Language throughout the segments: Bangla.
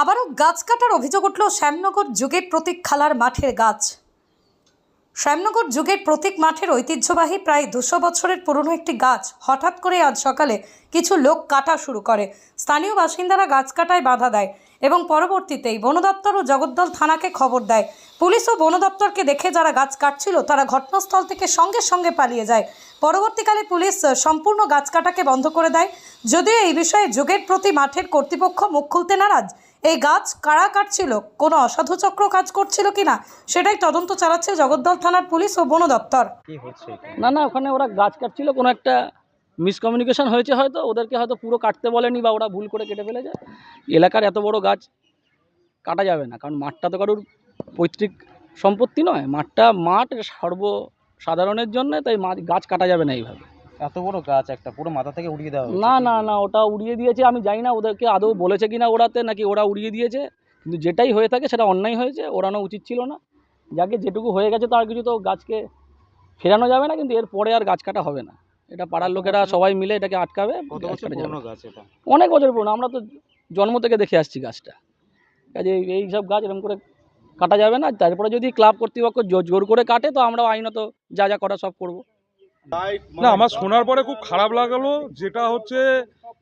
আবারও গাছ কাটার অভিযোগ উঠল শ্যামনগর যুগের প্রতীক খালার মাঠের গাছ। শ্যামনগর যুগের প্রতীক মাঠের ঐতিহ্যবাহী প্রায় দুশো বছরের পুরনো একটি গাছ হঠাৎ করে আজ সকালে কিছু লোক কাটা শুরু করে। স্থানীয় বাসিন্দারা গাছ কাটায় বাধা দেয় এবং পরবর্তীতেই বন দপ্তর ও জগদ্দল থানাকে খবর দেয়। পুলিশ ও বন দপ্তরকে দেখে যারা গাছ কাটছিল তারা ঘটনাস্থল থেকে সঙ্গে সঙ্গে পালিয়ে যায়। পরবর্তীকালে পুলিশ সম্পূর্ণ গাছ কাটাকে বন্ধ করে দেয়। যদিও এই বিষয়ে যুগের প্রতি মাঠের কর্তৃপক্ষ মুখ খুলতে নারাজ। এই গাছ কারা কাটছিল? কোনো অসাধু চক্র কাজ করছিল কিনা? সেটাই তদন্ত চালাচ্ছে জগদ্দল থানার পুলিশ ও বন দপ্তর। কি হচ্ছে এখানে? না না ওখানে ওরা গাছ কাটছিল কোনো একটা মিসকমিউনিকেশন হয়েছে হয়তো ওদেরকে হয়তো পুরো কাটতে বলেনি বা ওরা ভুল করে কেটে ফেলেছে। এলাকার এত বড় গাছ কাটা যাবে না কারণ মাঠটা তো কারোর পৈতৃক সম্পত্তি নয় মাঠটা মাঠ সর্বসাধারণের জন্য তাই গাছ কাটা যাবে না এইভাবে। এত বড় গাছ একটা পুরো মাথা থেকে উড়িয়ে দেওয়া। না না না ওটা উড়িয়ে দিয়েছে আমি জানি না ওদেরকে আদৌ বলেছে কিনা ওড়াতে নাকি ওরা উড়িয়ে দিয়েছে। কিন্তু যেটাই হয়ে থাকে সেটা অন্যায় হয়েছে ওড়ানো উচিত ছিল না। যাকে যেটুকু হয়ে গেছে তার কিছু তো গাছকে ফেরানো যাবে না কিন্তু এর পরে আর গাছ কাটা হবে না। এটা পাড়ার লোকেরা সবাই মিলে এটাকে আটকাবে অনেক বছর পুরনো আমরা তো জন্ম থেকে দেখে আসছি গাছটা। কাজে এই সব গাছ এরকম করে কাটা যাবে না তারপরে যদি ক্লাব কর্তৃপক্ষ জোর করে কাটে তো আমরা আইনত যা যা করা সব করব। না, আমার শোনার পরে খুব খারাপ লাগল, যেটা হচ্ছে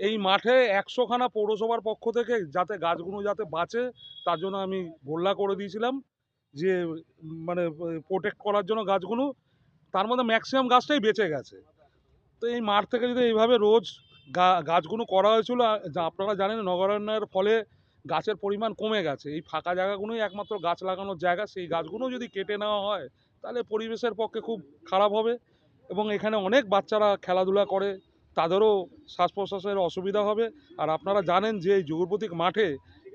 এই মাঠে একশোখানা পৌরসভার পক্ষ থেকে যাতে গাছগুলো যাতে বাঁচে, তার জন্য আমি গোল্লা করে দিয়েছিলাম যে মানে প্রোটেক্ট করার জন্য গাছগুলো, তার মধ্যে ম্যাক্সিমাম গাছটাই বেঁচে গেছে। তো এই মাঠ থেকে যদি এইভাবে রোজ গাছগুলো করা হয়েছিল আপনারা জানেন নগরায়ণের ফলে গাছের পরিমাণ কমে গেছে। এই ফাঁকা জায়গাগুলোই একমাত্র গাছ লাগানোর জায়গা, সেই গাছগুলো যদি কেটে নেওয়া হয়, তাহলে পরিবেশের পক্ষে খুব খারাপ হবে। এবং এখানে অনেক বাচ্চারা খেলাধুলা করে তাদেরও শ্বাস প্রশ্বাসের অসুবিধা হবে। আর আপনারা জানেন যে এই যুগপ্রতীক মাঠে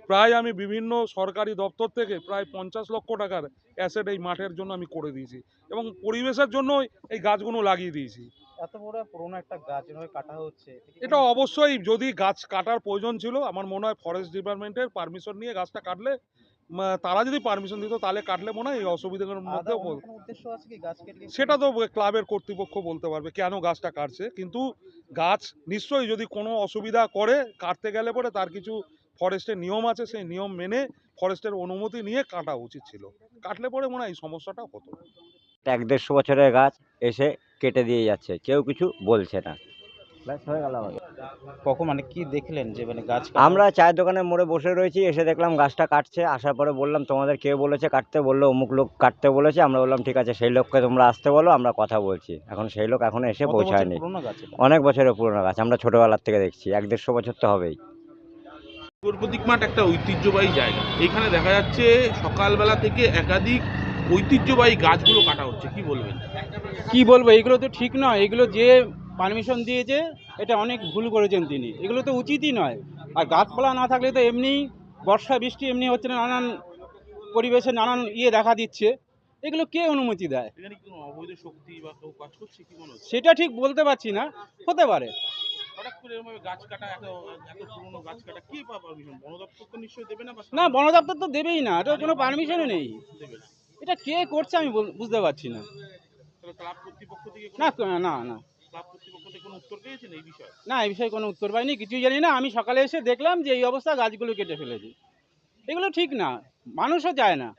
প্রায় আমি বিভিন্ন সরকারি দপ্তর থেকে প্রায় পঞ্চাশ লক্ষ টাকার অ্যাসেট এই মাঠের জন্য আমি করে দিয়েছি এবং পরিবেশের জন্য এই গাছগুলো লাগিয়ে দিয়েছি। এত বড় পুরনো একটা গাছ কাটা হচ্ছে এটা অবশ্যই যদি গাছ কাটার প্রয়োজন ছিল আমার মনে হয় ফরেস্ট ডিপার্টমেন্টের পারমিশন নিয়ে গাছটা কাটলে তারা যদি পারমিশন দিত তাহলে কাটলে মনে হয় এই অসুবিধার কেটে সেটা তো ক্লাবের কর্তৃপক্ষ বলতে পারবে কেন গাছটা কাটছে। কিন্তু গাছ নিশ্চয়ই যদি কোনো অসুবিধা করে কাটতে গেলে পরে তার কিছু ফরেস্টের নিয়ম আছে সেই নিয়ম মেনে ফরেস্টের অনুমতি নিয়ে কাটা উচিত ছিল। কাটলে পরে মনে হয় এই সমস্যাটা হতো। এক দেড়শো বছরের গাছ এসে কেটে দিয়ে যাচ্ছে কেউ কিছু বলছে না। ব্যাস হয়ে গেল। কখন মানে কি দেখলেন যে মানে গাছ আমরা চায়ের দোকানের মোড়ে বসে রয়েছি এসে দেখলাম গাছটা কাটছে আসার পরে বললাম তোমাদের কে বলেছে কাটতে? বলল অমুক লোক কাটতে বলেছে। আমরা বললাম ঠিক আছে সেই লোককে তোমরা আসতে বলো আমরা কথা বলছি। এখন সেই লোক এখনও এসে পৌঁছায়নি। অনেক বছরের পুরনো গাছ আমরা ছোটোবেলার থেকে দেখছি এক দেড়শো বছর তো হবেই। প্রতীক মাঠ একটা ঐতিহ্যবাহী জায়গা। এখানে দেখা যাচ্ছে সকালবেলা থেকে একাধিক ঐতিহ্যবাহী গাছগুলো কাটা হচ্ছে কি বলবেন? কি বলব এগুলো তো ঠিক নয় এগুলো যে পারমিশন দিয়েছে এটা অনেক ভুল করেছেন তিনি। এগুলো তো উচিতই নয়। আর গাছপালা না থাকলে তো এমনি বর্ষা বৃষ্টি এমনি হচ্ছে না, নানান পরিবেশে নানান ইয়ে দেখা দিচ্ছে। এগুলো কে অনুমতি দেয়? সেটা ঠিক বলতে পারছি না হতে পারে। না বন দপ্তর তো দেবেই না এটা কোনো পারমিশনও নেই। এটা কে করছে আমি বুঝতে পারছি না না না না। ক্লাব কর্তৃপক্ষ থেকে কোনো উত্তর পেয়েছেন এই বিষয়ে? না এই বিষয়ে কোনো উত্তর পাইনি কিছুই জানি না। আমি সকালে এসে দেখলাম যে এই অবস্থা গাছগুলো কেটে ফেলেছে। এগুলো ঠিক না মানুষও চায় না।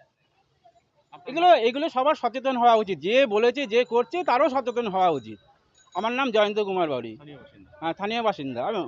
এগুলো এগুলো সবার সচেতন হওয়া উচিত। যে বলেছে যে করছে তারও সচেতন হওয়া উচিত। আমার নাম জয়ন্ত কুমার বাড়ি। হ্যাঁ স্থানীয় বাসিন্দা। আমি